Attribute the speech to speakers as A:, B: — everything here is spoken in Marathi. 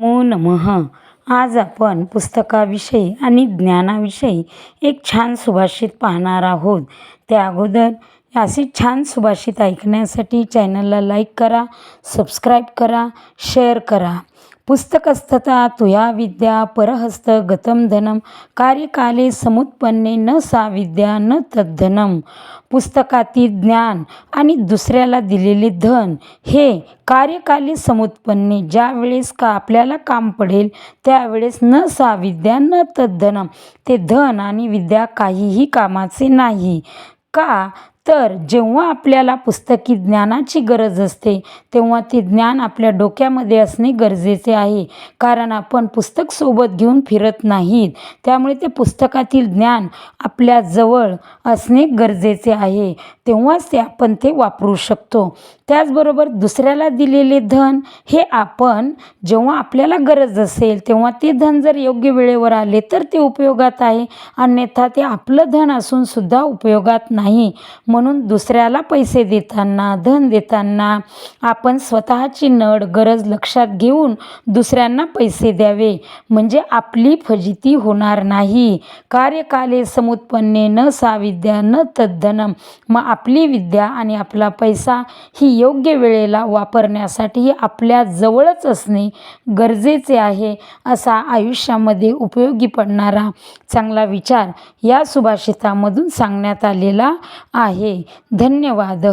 A: नमो नमः. आज आपण पुस्तकाविषयी आणि ज्ञानाविषयी एक छान सुभाषित पाहणार आहोत. त्या अगोदर असे छान सुभाषित ऐकण्यासाठी चॅनलला लाईक करा सबस्क्राईब करा शेअर करा. पुस्तकस्तता तुया विद्या परहस्त गतम धनम कार्यकाले समुत्पन्ने न सा विद्या न तद्धनम पुस्तकातील ज्ञान आणि दुसऱ्याला दिलेले धन हे कार्यकाली समुत्पन्ने. ज्या वेळेस का आपल्याला काम पडेल त्यावेळेस न सा विद्या न तद्धनम. ते धन आणि विद्या काहीही कामाचे नाही. का तर जेव्हा आपल्याला पुस्तकी ज्ञानाची गरज असते तेव्हा ते ज्ञान आपल्या डोक्यामध्ये असणे गरजेचे आहे. कारण आपण पुस्तक सोबत घेऊन फिरत नाहीत त्यामुळे ते पुस्तकातील ज्ञान आपल्याजवळ असणे गरजेचे आहे. तेव्हाच ते आपण ते वापरू शकतो. त्याचबरोबर दुसऱ्याला दिलेले धन हे आपण जेव्हा आपल्याला गरज असेल तेव्हा ते धन जर योग्य वेळेवर आले तर ते उपयोगात आहे. अन्यथा ते आपलं धन असूनसुद्धा उपयोगात नाही. म्हणून दुसऱ्याला पैसे देताना धन देताना आपण स्वतःची नड गरज लक्षात घेऊन दुसऱ्यांना पैसे द्यावे. म्हणजे आपली फजिती होणार नाही. कार्यकाले समुत्पन्ने न साविद्या न तद्धनम. मग आपली विद्या आणि आपला पैसा ही योग्य वेळेला वापरण्यासाठी आपल्या जवळच असणे गरजेचे आहे असा आयुष्यामध्ये उपयोगी पडणारा चांगला विचार या सुभाषितामधून सांगण्यात आलेला आहे. आहे. धन्यवाद.